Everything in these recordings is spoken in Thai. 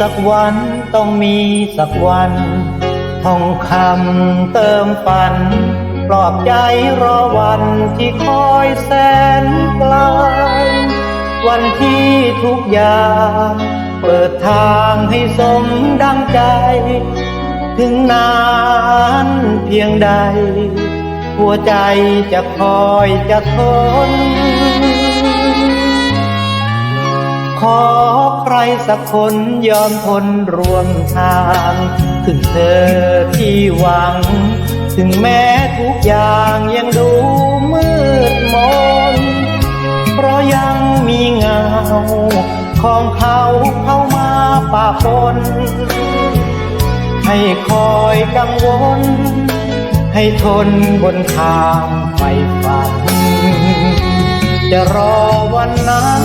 สักวันต้องมีสักวันทองคำเติมฝัน ปลอบใจรอวันที่คอยแสนไกลวันที่ทุกอย่างเปิดทางให้สมดังใจ ถึงนานเพียงใด หัวใจจะคอยจะทน ขอใครสักคนยอมทนรวมทางถึงเธอที่หวัง ถึงแม้ทุกอย่างยังดูมืดมน เพราะยังมีเงาของเขาเข้ามาปะปน ให้คอยกังวล ให้ทนบนทางไปฝัน จะรอวันนั้น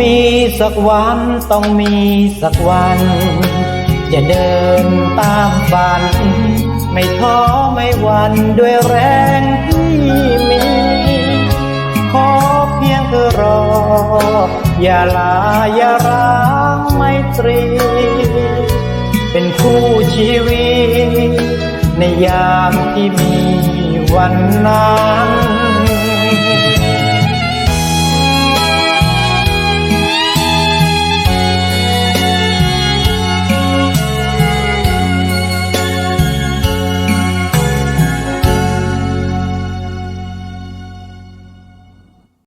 มีสักวันต้องมีสักวัน จะเดินตามฝัน ไม่ท้อไม่หวันด้วยแรงที่มี ขอเพียงเธอรอ อย่าลาอย่าร้างไม่ตรี เป็นคู่ชีวิต ในยามที่มีวันนั้น